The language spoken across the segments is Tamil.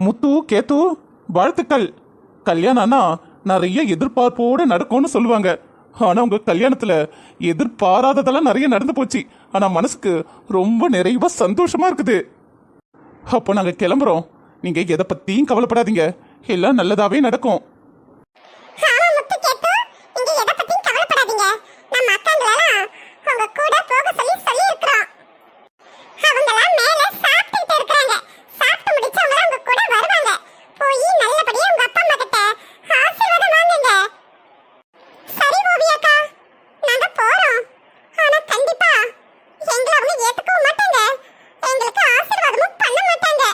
முத்து கேத்து வாழ்த்துக்கள். கல்யாணம்னா நிறைய எதிர்பார்ப்போடு நடக்கும்னு சொல்லுவாங்க. ஆனால் உங்கள் கல்யாணத்தில் எதிர்பாராததெல்லாம் நிறைய நடந்து போச்சு. ஆனால் மனசுக்கு ரொம்ப நிறைவாக சந்தோஷமாக இருக்குது. அப்போ நாங்கள் கிளம்புறோம். நீங்கள் எதை பற்றியும் கவலைப்படாதீங்க. எல்லாம் நல்லதாகவே நடக்கும் ஆமா முத்து கேட்டு நீங்க எதை பத்தியும் கவலைப்படாதீங்க நம்ம அக்காங்களெல்லாம் உங்க கூட போக சொல்லி சொல்லி இருக்கிறோம் அவங்கெல்லாம் மேல சாப்பிட்டுட்டு இருக்காங்க சாப்பிட்டு முடிச்சு அவங்க உங்க கூட வருவாங்க போய் நல்லபடியா உங்க அப்பா அம்மா கிட்ட ஆசீர்வாதம் வாங்குங்க சரி ஓவியாக்கா நாங்க போறோம் ஆனா கண்டிப்பா எங்களை அவங்க ஏத்துக்கவும் மாட்டாங்க எங்களுக்கு ஆசீர்வாதமும் பண்ண மாட்டாங்க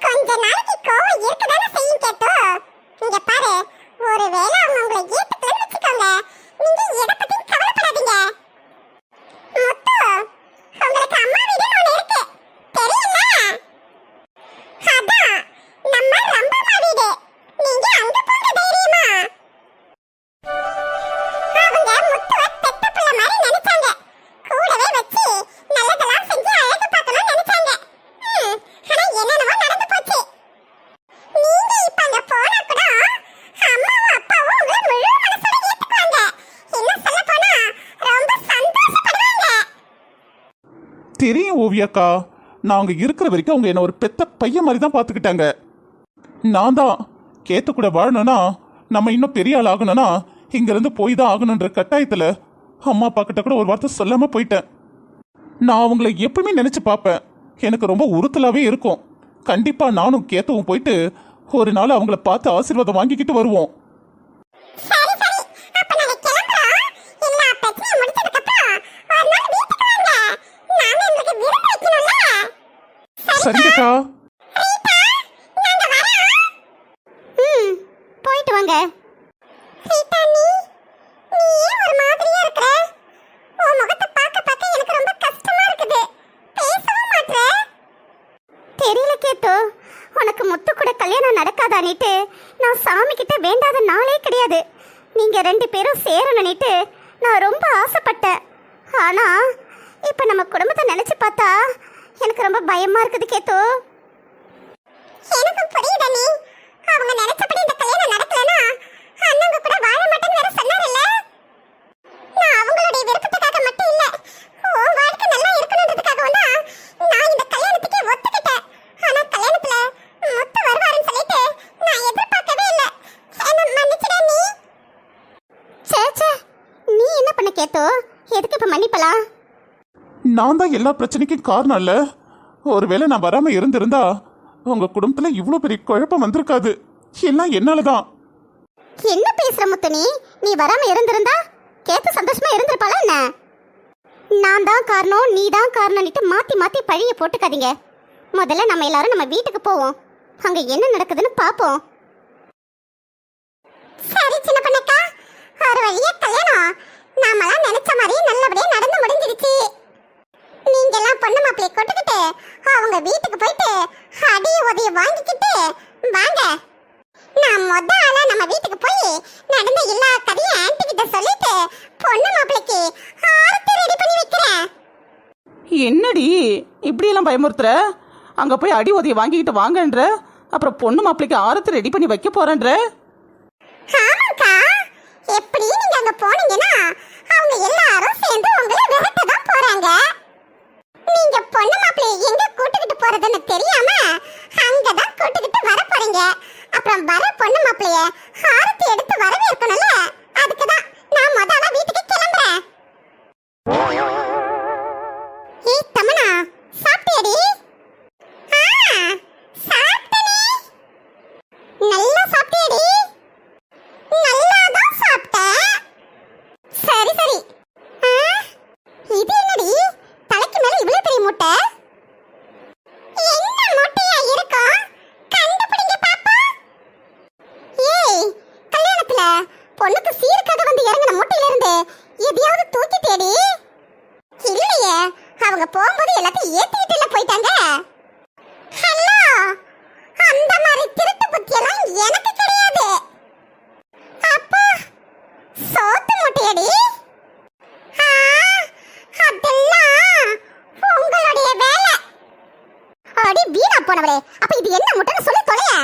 கொஞ்ச நாளைக்கு கோவம் இருக்கதானே செய்யும் கேட்டோ இங்க பாரு ஒருவேளை அவங்க உங்களை ஏத்துக்கலன்னு வச்சுக்கோங்க நீங்க எதை பத்தியும் கவலைப்படாதீங்க முத்து உங்களுக்கு அம்மா வீடுன்னு ஒண்ணு இருக்கு தெரியுமா அதான் நம்ம ரம்பம்மா வீடு நீங்க அங்க போங்க தைரியமா அவங்க முத்துவ பெத்த பிள்ளை மாதிரி நினைச்சாங்க கூடவே வச்சு நல்லதெல்லாம் செஞ்சு அழகு பார்க்கணும்னு நினைச்சாங்க ம், ஆனா என்னென்னவோ நடந்து போச்சு நீங்க இப்ப அங்க போனா கூட அம்மாவும் அப்பாவும் உங்களை முழு மனசோட ஏத்துக்குவாங்க இன்னும் சொல்ல போனா ரொம்ப சந்தோஷப்படுவாங்க தெரியும் ஓவியாக்கா. நான் அங்கே இருக்கிற வரைக்கும் அவங்க என்னை ஒரு பெத்த பையன் மாதிரி தான் பார்த்துக்கிட்டாங்க. நான் தான் கேத்து கூட வாழணும்னா நம்ம இன்னும் பெரிய ஆள் ஆகணும்னா இங்கேருந்து போய் தான் ஆகணுன்ற கட்டாயத்தில் அம்மா அப்பா கிட்ட கூட ஒரு வார்த்தை சொல்லாமல் போயிட்டேன். நான் அவங்கள எப்பவுமே நினச்சி பார்ப்பேன். எனக்கு ரொம்ப உறுத்தலாகவே இருக்கும். கண்டிப்பாக நானும் கேத்தவும் போயிட்டு ஒரு நாள் அவங்கள பார்த்து ஆசீர்வாதம் வாங்கிக்கிட்டு வருவோம் சரி சரி அப்ப நாங்க கிளம்புறோம் எல்லா பிரச்சனையும் முடிச்சதுக்கு அப்புறம் ஒரு நாள் வீட்டுக்கு வாங்க நாங்க உங்களுக்கு விருந்து வைக்கணும்ல சரிங்கக்கா ம் போயிட்டு வாங்க. ரீட்டா நீ நீ ஏன் ஒரு மாதிரியா இருக்கற. உன் முகத்தை பார்க்க பார்க்க எனக்கு ரொம்ப கஷ்டமா இருக்குது. பேசவும் மாட்ற. தெரியல கேத்து உனக்கு முத்து கூட கல்யாணம் நடக்காதானிட்டு நான் சாமி கிட்ட வேண்டாத நாளே கிடையாது. நீங்க ரெண்டு பேரும் சேரணும்னுட்டு நான் ரொம்ப ஆசைப்பட்டேன். ஆனா இப்ப நம்ம குடும்பத்தை நினைச்சு பார்த்தா எனக்கு ரொம்ப பயமா இருக்குது கேத்து. எனக்கும் புரியுது நீ அவங்க நினைச்சபடி இந்த கல்யாணம் நடக்கலனா அண்ணங்க கூட வாழ மாட்டேன்னு வேற சொன்னார்ல நான் அவங்களுடைய விருப்பத்துக்காக மட்டும் இல்ல உன் வாழ்க்கை நல்லா இருக்கணுன்றதுக்காகவும் தான் நான் இந்த கல்யாணத்துக்கே ஒத்துக்கிட்டேன். ஆனா கல்யாணத்துல முத்து வருவாருன்னு சொல்லிட்டு நான் எதிர்பார்க்கவே இல்ல. என்ன மன்னிச்சிட நீ சே சே நீ என்ன பண்ண கேத்தோ? எதுக்கு இப்ப மன்னிப்பலாம் நான் தான் எல்லா பிரச்சனைக்கும் காரணம் இல்ல. ஒருவேளை நான் வராம இருந்திருந்தா உங்க குடும்பத்துல இவ்வளோ பெரிய குழப்பம் வந்திருக்காது. எல்லாம் என்னால தான் என்ன பேசுற முத்தனி? நீ வராம இருந்திருந்தா? கேட்டு சந்தோஷமா இருந்திருப்பாளா என்ன? நான் தான் காரணம் நீ தான் காரணம்னுட்டு மாத்தி மாத்தி பழிய போட்டுக்காதீங்க. முதல்ல நம்ம எல்லாரும் நம்ம வீட்டுக்கு போவோம். அங்க என்ன நடக்குதுன்னு பாப்போம். சரி சின்ன பண்ணக்கா. ஒரு வழியா கல்யாணம். நாமெல்லாம் நினைச்ச மாதிரி நல்லபடியா நடந்து முடிஞ்சிருச்சு நீங்க எல்லாம் பொண்ணு மாப்பிள்ளை கொட்டுக்கிட்டு அவங்க வீட்டுக்கு போயிட்டு அடிய உதவி வாங்கிக்கிட்டு வாங்க. நான் மொத ஆளா நம்ம வீட்டுக்கு போய் நடந்த எல்லா கதையும் ஆன்ட்டி கிட்ட சொல்லிட்டு பொண்ணு மாப்பிளைக்கு ஆரத்தி ரெடி பண்ணி வைக்கிறேன். என்னடி இப்படியெல்லாம் பயமுறுத்துற? அங்கே போய் அடி உதவி வாங்கிக்கிட்டு வாங்கன்ற அப்புறம் பொண்ணு மாப்பிள்ளைக்கு ஆரத்தி ரெடி பண்ணி வைக்க போறேன்ற? ஆமாக்கா. எப்படி நீங்க அங்க போனீங்கன்னா அவங்க எல்லாரும் சேர்ந்து உங்களை விரட்ட தான் போறாங்க. நீங்க பொண்ணு மாப்பிளைய எங்க கூட்டுக்கிட்டு போறதுன்னு தெரியாம அங்கதான் கூட்டிக்கிட்டு வர போறீங்க. அப்புறம் வர பொண்ணு மாப்பிள்ளைய ஆரத்தி எடுத்து வரவேற்கணும்ல? அதுக்கு தான் நான் முதல்ல வீட்டுக்கு கிளம்புறேன். ஏய் தமனா சாப்பிட்டியடி ஆ சாப்பிட்டனே நல்லா சாப்பிட்டியடி நல்லா தான் சாப்பிட்டேன் சரி சரி ஆ, இது என்னடி தலைக்கு மேல இவ்வளவு பெரிய முட்டை என்ன முட்டையா இருக்கும் கண்டுபிடிங்க பாப்பா ஏய் கல்யாணத்துல பொண்ணுக்கு சீருக்காக வந்து இறங்கின முட்டையில இருந்து எதையாவது தூக்கி தேடி இல்லையே அவங்க போகும்போது எல்லாத்தையும் ஏத்திக்கிட்டு போயிட்டாங்க ஹலோ அந்த மாதிரி திருட்டு புத்தியெல்லாம் எனக்கு கிடையாது அப்பா சோத்து முட்டையடி ஆ, அதெல்லாம் உங்களுடைய வேலை அடி வீணா போன போனவளே அப்ப இது என்ன முட்டைன்னு சொல்லி தொலைய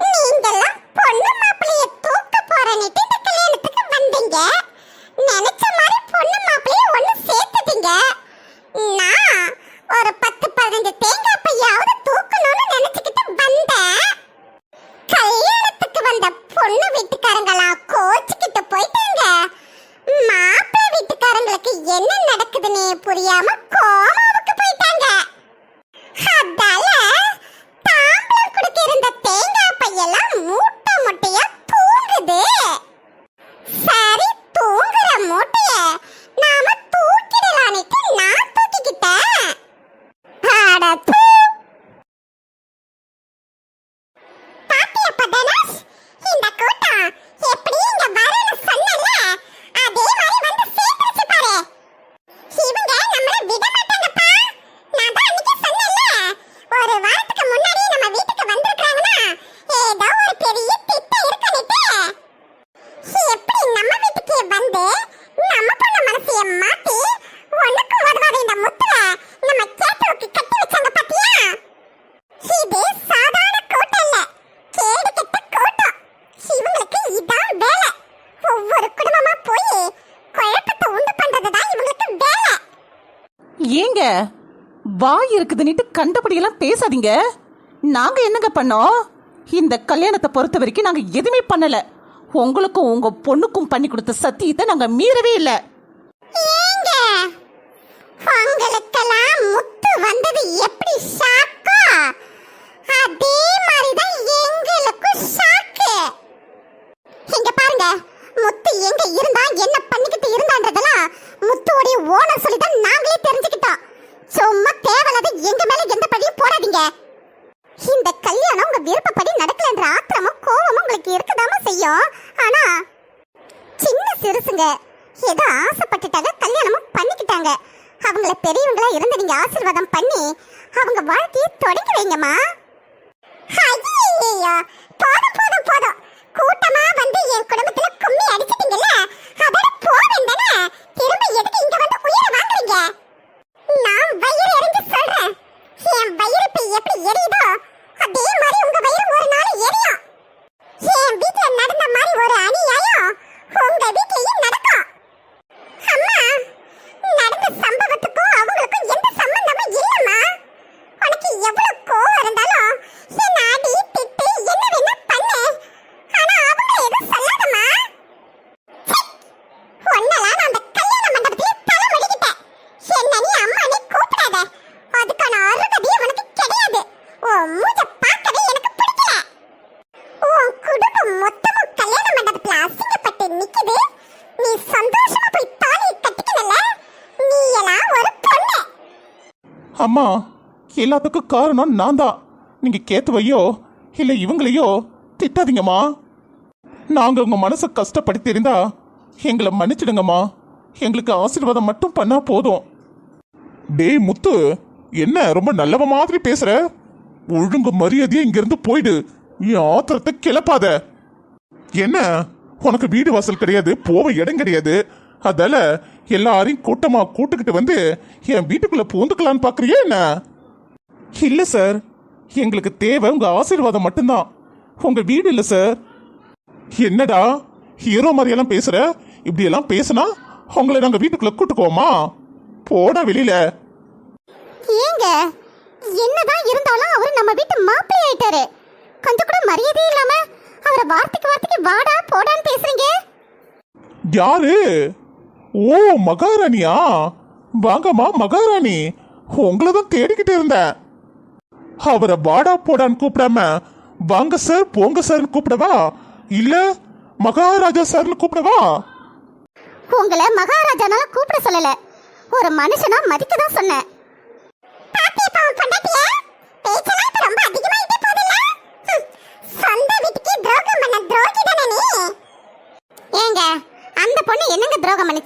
நீங்கெல்லாம் பொண்ணு மாப்பிளைய தூக்க போறேன்னுட்டு இந்த கல்யாணத்துக்கு வந்தீங்க நினைச்ச மாதிரி பொண்ணு மாப்பிளைய ஒண்ணு சேர்த்துட்டீங்க நான் ஒரு பத்து பதினஞ்சு தேங்காய் பையாவது தூக்கணும்னு நினைச்சுக்கிட்டு வந்தேன் கல்யாணத்துக்கு வந்த பொண்ணு வீட்டுக்காரங்களாம் கோச்சுக்கிட்டு போயிட்டாங்க மாப்பிள்ளை வீட்டுக்காரங்களுக்கு என்ன நடக்குதுன்னு புரியாம கோமாவுக்கு போயிட்டாங்க அதால தாம்பளம் குடுக்க இருந்த தேங்காய் பையெல்லாம் மூட்டை மூட்டையா தூங்குது சரி தூங்குற மூட்டைய நாம தூக்கிடலான்னுட்டு நான் தூக்கிக்கிட்டேன் அட தூ. பாத்தியா தனுஷ் இந்த கூட்டம் எப்படி இங்க வரேன்னு சொன்னல அதே மாதிரி வந்து சேர்ந்துச்சு பாரு இவங்க நம்மள விட மாட்டாங்கப்பா நான் தான் அன்னைக்கு சொன்னேன்ல ஒரு வாரத்துக்கு முன்னாடி நம்ம வீட்டுக்கு வந்திருக்காங்கன்னா ஏதோ ஒரு பெரிய திட்டம் இருக்குன்னுட்டு எப்படி நம்ம வீட்டுக்கு வந்து நம்ம பொண்ணு மனசைய மாத்தி ஒண்ணுக்கு உதவாத இந்த முத்துவ நம்ம கேட்டவுக்கு கட்டி வச்சாங்க பாத்தியா இது சாதாரண கூட்டம் இல்ல கேடு கெட்ட கூட்டம் இவங்களுக்கு இதான் வேலை ஒவ்வொரு குடும்பமா போய் குழப்பத்தை உண்டு பண்றதுதான் இவங்களுக்கு வேலை ஏங்க வாய் இருக்குதுன்னுட்டு கண்டபடியெல்லாம் பேசாதீங்க. நாங்க என்னங்க பண்ணோம்? இந்த கல்யாணத்தை பொறுத்த வரைக்கும் நாங்க எதுவுமே பண்ணல. உங்களுக்கும் உங்க பொண்ணுக்கும் பண்ணி கொடுத்த சத்தியத்தை நாங்க மீறவே இல்லை. உங்களுக்கெல்லாம் முத்து வந்தது எப்படி ஷாக்கோ? அதே மாதிரிதான் எங்களுக்கும் ஷாக்கு. இங்க பாருங்க முத்து எங்க இருந்தா என்ன பண்ணிக்கிட்டு இருந்தான்றதெல்லாம் முத்துவோடைய ஓனர் சொல்லி தான் நாங்களே தெரிஞ்சுக்கிட்டோம். சும்மா தேவையில்லாத எங்க மேல எந்த படியும் போடாதீங்க. இந்த கல்யாணம் உங்க விருப்பப்படி நடக்கலன்ற ஆத்திரமும் கோவமும் உங்களுக்கு இருக்கதாம செய்யும். ஆனா சின்ன சிறுசுங்க ஏதோ ஆசைப்பட்டுட்டாங்க கல்யாணமும் பண்ணிக்கிட்டாங்க. அவங்கள பெரியவங்களா இருந்து நீங்க ஆசீர்வாதம் பண்ணி அவங்க வாழ்க்கையை தொடங்கி வைங்கம்மா. ஐயோ போதும் போதும் போதும். கூட்டமா வந்து என் குடும்பத்துல கும்மி அடிச்சிட்டீங்கல்ல அதோட போவேன் தானே திரும்ப எதுக்கு இங்க வந்து உயிரை வாங்குறீங்க நான் வயிறு எரிஞ்சு சொல்றேன். என் வயிறு இப்ப எப்படி எரியுதோ அதே மாதிரி உங்க வயிறு ஒரு நாள் எரியும். என் வீட்டுல நடந்த மாதிரி ஒரு அநியாயம் உங்க வீட்லயும் நடக்கும் அம்மா நடந்த சம்பவத்துக்கும் அவங்களுக்கும் எந்த சம்பந்தமும் இல்லம்மா உனக்கு எவ்வளவு கோவம் இருந்தாலும் என்ன அடி திட்டு என்ன வேணா பண்ணு ஆனா அவங்க எதுவும் சொல்லாதம்மா ச்சே! உன்னெல்லாம் நான் அந்த கல்யாண மண்டபத்திலே தலை மடிக்கிட்டேன் என்ன நீ அம்மா நீ கூப்பிடாத அதுக்கான அருகதையே உனக்கு கிடையாது உன் மூஞ்ச பார்க்கவே எனக்கு பிடிக்கல உன் குடும்பம் மொத்தமும் கல்யாண மண்டபத்துல அசிங்கப்பட்டு நிக்குது நீ சந்தோஷமா போய் தாலி கட்டிக்கல நீ எல்லாம் ஒரு பொண்ணு அம்மா எல்லாத்துக்கும் காரணம் நான் தான் நீங்கள் கேத்துவையோ இல்லை இவங்களையோ திட்டாதீங்கம்மா. நாங்கள் உங்கள் மனசை கஷ்டப்படுத்தியிருந்தா எங்களை மன்னிச்சிடுங்கம்மா. எங்களுக்கு ஆசீர்வாதம் மட்டும் பண்ணா போதும். டேய் முத்து என்ன ரொம்ப நல்லவ மாதிரி பேசுற? ஒழுங்கு மரியாதையே இங்கிருந்து போயிடு. என் ஆத்திரத்தை கிளப்பாத. என்ன? உனக்கு வீடு வாசல் கிடையாது போக இடம் கிடையாது. அதால எல்லாரையும் கூட்டமா கூட்டுக்கிட்டு வந்து என் வீட்டுக்குள்ள பூந்துக்கலான்னு பாக்குறியா என்ன? இல்ல சார் எங்களுக்கு தேவை உங்க ஆசீர்வாதம் மட்டும்தான். உங்க வீடு இல்ல சார் என்னடா? ஹீரோ மாதிரியெல்லாம் பேசுற? இப்படி எல்லாம் பேசுனா உங்களை நாங்க வீட்டுக்குள்ள கூட்டுக்குவோமா? போடா வெளியில. ஏங்க என்னதான் இருந்தாலும் அவர் நம்ம வீட்டு மாப்பிள்ளை ஆயிட்டாரு. கொஞ்சம் கூட மரியாதையே இல்லாம அவரை வார்த்தைக்கு வார்த்தைக்கு வாடா போடான்னு பேசுறீங்க? யாரு? ஓ மகாராணியா? வாங்கம்மா மகாராணி. உங்களை தான் தேடிக்கிட்டு இருந்தேன் அவரை வாடா போடான்னு கூப்பிடாம வாங்க சார் போங்க சார்னு கூப்பிடவா? இல்ல மகாராஜா சார்னு கூப்பிடவா? உங்களை மகாராஜானால கூப்பிட சொல்லல. ஒரு மனுஷனா மதிக்க தான் சொன்னேன் ஏங்க அந்த பொண்ணு என்னங்க துரோகம் பண்ணுச்சு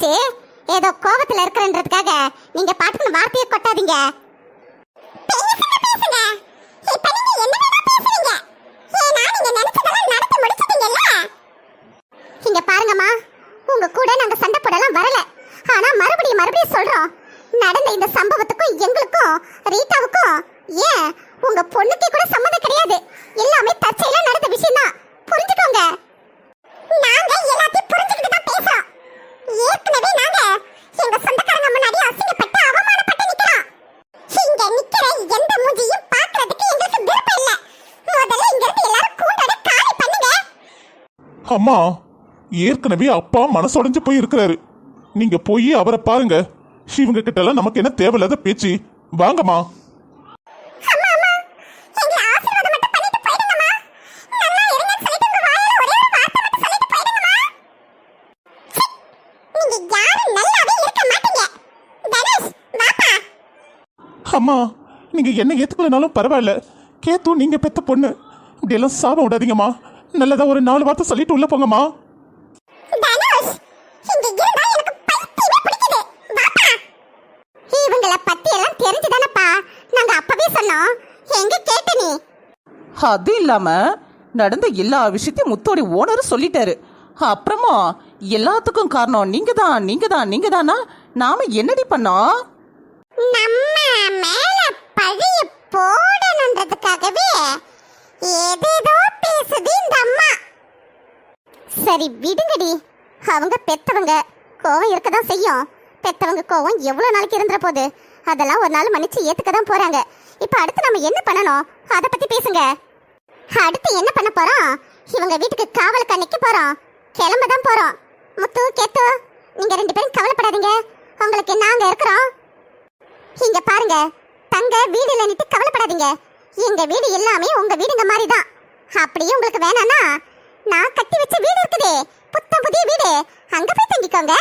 ஏதோ கோபத்துல இருக்கிறன்றதுக்காக நீங்க பாட்டுக்கு வார்த்தையை கொட்டாதீங்க பேசுங்க பேசுங்க இப்ப நீங்க என்னடா பேசுறீங்க ஏனா நீங்க நினைச்சதெல்லாம் நடத்தி முடிச்சிட்டீங்கல்ல இங்க பாருங்கம்மா உங்க கூட நாங்க சண்டை போடலாம் வரல ஆனா மறுபடியும் மறுபடியும் சொல்றோம் நடந்த இந்த சம்பவத்துக்கும் எங்களுக்கும் ரீட்டாவுக்கும் ஏன் உங்க அம்மா ஏற்கனவே அப்பா மனசுடைஞ்சு போய் இருக்கிறாரு நீங்க போய் அவரை பாருங்க. இவங்க கிட்ட எல்லாம் நமக்கு என்ன தேவையில்லாத பேச்சு. வாங்கம்மா. அம்மா நீங்க என்ன ஏத்துக்கலனாலும் பரவாயில்ல. கேத்து நீங்க பெத்த பொண்ணு. இப்படியெல்லாம் சாபம் விடாதீங்கம்மா. நல்லதா ஒரு நாலு வார்த்தை சொல்லிட்டு உள்ள போங்கம்மா. தனுஷ் இங்க இருந்தா எனக்கு பைத்தியமே பிடிக்குது. வாப்பா. இவங்கள பத்தி எல்லாம் தெரிஞ்சுதானப்பா. நாங்க அப்பவே சொன்னோம். எங்க கேட்ட நீ? அது இல்லாம நடந்த எல்லா விஷயத்தையும் முத்தோட ஓனர் சொல்லிட்டாரு. அப்புறமா எல்லாத்துக்கும் காரணம் நீங்க தான் நீங்க தான் நீங்க தானா நாம என்னடி பண்ணோம்? நம்ம மேல பழிய போடணுன்றதுக்காகவே ஏதேதோ பேசுது இந்த அம்மா. சரி விடுங்கடி. அவங்க பெத்தவங்க கோவம் இருக்க தான் செய்யும். பெத்தவங்க கோவம் எவ்வளோ நாளைக்கு இருந்துற போது? அதெல்லாம் ஒரு நாள் மன்னிச்சு ஏத்துக்க தான் போறாங்க. இப்போ அடுத்து நம்ம என்ன பண்ணணும்? அதை பத்தி பேசுங்க. அடுத்து என்ன பண்ண போறோம்? இவங்க வீட்டுக்கு காவலுக்கு அன்னைக்கு போறோம். கிளம்ப தான் போறோம். முத்து கேத்து நீங்க ரெண்டு பேரும் கவலைப்படாதீங்க. உங்களுக்கு நாங்க இருக்கிறோம். இங்க பாருங்க. தங்க வீடு இல்லைன்னுட்டு கவலைப்படாதீங்க. எங்க வீடு எல்லாமே உங்க வீடுங்க மாதிரி தான் அப்படியே உங்களுக்கு வேணாம்னா நான் கட்டி வச்ச வீடு இருக்குதே. புத்தம் புதிய வீடு. அங்க போய் தங்கிக்கோங்க.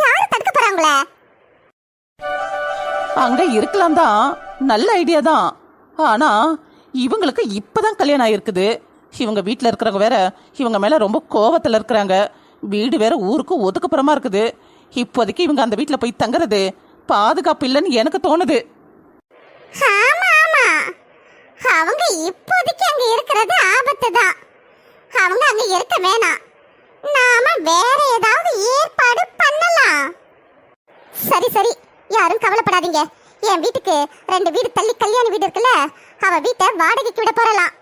யாரு தடுக்க போறாங்களே? அங்க இருக்கலாம் தான். நல்ல ஐடியா தான். ஆனா இவங்களுக்கு இப்பதான் கல்யாணம் ஆயிருக்குது. இவங்க வீட்டில் இருக்கிறவங்க வேற இவங்க மேல ரொம்ப கோவத்துல இருக்கிறாங்க. வீடு வேற ஊருக்கு ஒதுக்குப்புறமா இருக்குது. இப்போதைக்கு இவங்க அந்த வீட்டில் போய் தங்குறது பாதுகாப்பு இல்லைன்னு எனக்கு தோணுது. ஆமா. அவங்க இப்போதைக்கு அங்க இருக்கிறது ஆபத்து தான் அவங்க அங்க இருக்க வேணாம். நாம வேற ஏதாவது ஏற்பாடு பண்ணலாம். சரி சரி. யாரும் கவலைப்படாதீங்க. என் வீட்டுக்கு ரெண்டு வீடு தள்ளி கல்யாண வீடு இருக்குல்ல அவ வீட்டை வாடகைக்கு விட போறலாம்.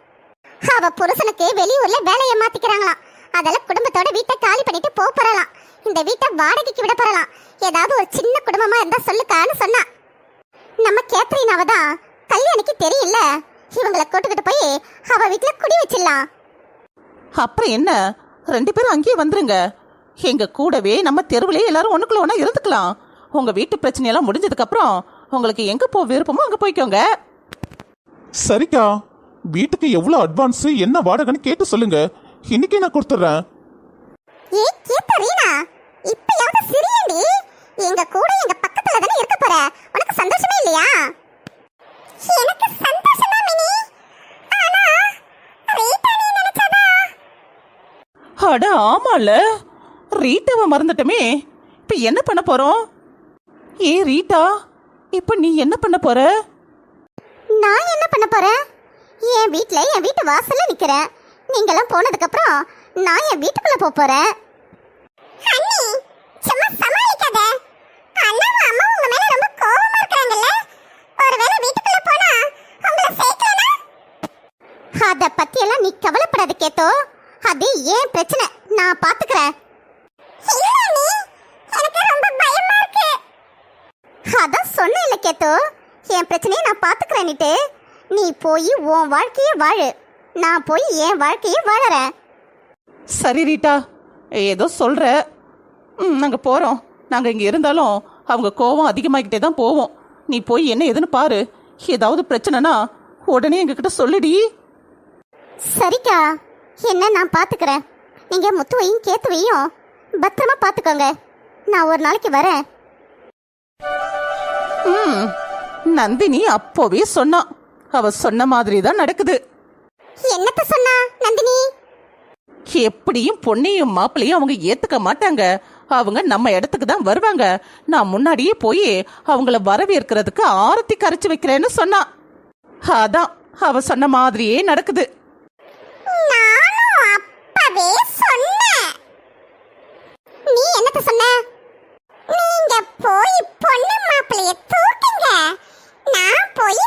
அவ புருஷனுக்கு வெளியூர்ல வேலையை மாத்திக்கிறாங்களாம். அதெல்லாம் குடும்பத்தோட வீட்டை காலி பண்ணிட்டு போக போறலாம். இந்த வீட்டை வாடகைக்கு விட போறலாம். ஏதாவது ஒரு சின்ன குடும்பமா இருந்தா சொல்லுக்கான்னு சொன்னா. நம்ம கேத்ரினாவ தான் கல்யாணிக்கு தெரியல இவங்கள கூட்டுக்கிட்டு போய் அவ வீட்டுல குடி வச்சிடலாம். அப்புறம் என்ன? ரெண்டு பேரும் அங்கேயே வந்துருங்க. எங்க கூடவே நம்ம தெருவிலே எல்லாரும் ஒண்ணுக்குள்ள ஒண்ணா இருந்துக்கலாம். உங்க வீட்டு பிரச்சனையெல்லாம் முடிஞ்சதுக்கு அப்புறம் உங்களுக்கு எங்க போக விருப்பமோ அங்க போய்க்கோங்க. சரிக்கா. வீட்டுக்கு எவ்வளவு அட்வான்ஸ் என்ன வாடகைன்னு கேட்டு சொல்லுங்க. இன்னைக்கே நான் கொடுத்துட்றேன். ஏ கேத்தரீனா இப்பயாவது சிரியண்டி? எங்க கூட எங்க பக்கத்துல தானே இருக்க போற? உனக்கு சந்தோஷமே இல்லையா? எனக்கு சந்தோஷமா மினி ஆனா ரீட்டா நீ நினைச்சதா அட ஆமால. ரீட்டாவை மறந்துட்டமே. இப்ப என்ன பண்ண போறோம்? ஏ ரீட்டா இப்ப நீ என்ன பண்ண போற? நான் என்ன பண்ண போறேன் என் வீட்ல என் வீட்டு வாசல்ல நிக்கிறேன் நீங்களாம் போனதுக்கு அப்புறம் நான் என் வீட்டுக்குள்ள போக போறேன் அண்ணி சும்மா சமாளிக்காத. அண்ணாவும் அம்மா உங்க மேல ரொம்ப கோவமா இருக்காங்கல்ல. ஒருவேளை வீட்டுக்குள்ள போனா உங்களை சேர்க்கலனா? அத பத்தி எல்லாம் நீ கவலைப்படாத கேத்தோ. அது ஏன் பிரச்சனை? நான் பாத்துக்கிறேன். எனக்கு ரொம்ப பயமா இருக்கு. அதான் சொன்னேன் இல்ல கேத்தோ. என் பிரச்சனையை நான் பாத்துக்கிறேன்னுட்டு நீ போய் உன் வாழ்க்கையை வாழு. நான் போய் என் வாழ்க்கையை வாழறேன். சரி ரீட்டா. ஏதோ சொல்ற. ம் நாங்க போறோம். நாங்க இங்க இருந்தாலும் அவங்க கோவம் அதிகமாகிட்டே தான் போவோம். நீ போய் என்ன ஏதுன்னு பாரு. ஏதாவது பிரச்சனைனா உடனே எங்ககிட்ட சொல்லுடி. சரிக்கா. என்ன நான் பாத்துக்கிறேன்? நீங்க முத்துவையும் கேத்துவையும் பத்திரமா பாத்துக்கோங்க. நான் ஒரு நாளைக்கு வரேன். ம் நந்தினி அப்போவே சொன்னான் அவ சொன்ன மாதிரி தான் நடக்குது. என்னத்த சொன்னா நந்தினி? எப்படியும் பொண்ணையும் மாப்பிளையும் அவங்க ஏத்துக்க மாட்டாங்க. அவங்க நம்ம இடத்துக்கு தான் வருவாங்க. நான் முன்னாடியே போய் அவங்கள வரவேற்கிறதுக்கு ஆரத்தி கரைச்சு வைக்கிறேன்னு சொன்னான் அதான் அவ சொன்ன மாதிரியே நடக்குது. போய் பொண்ணு மாப்பிள்ளைய தூக்குங்க. நான் போய்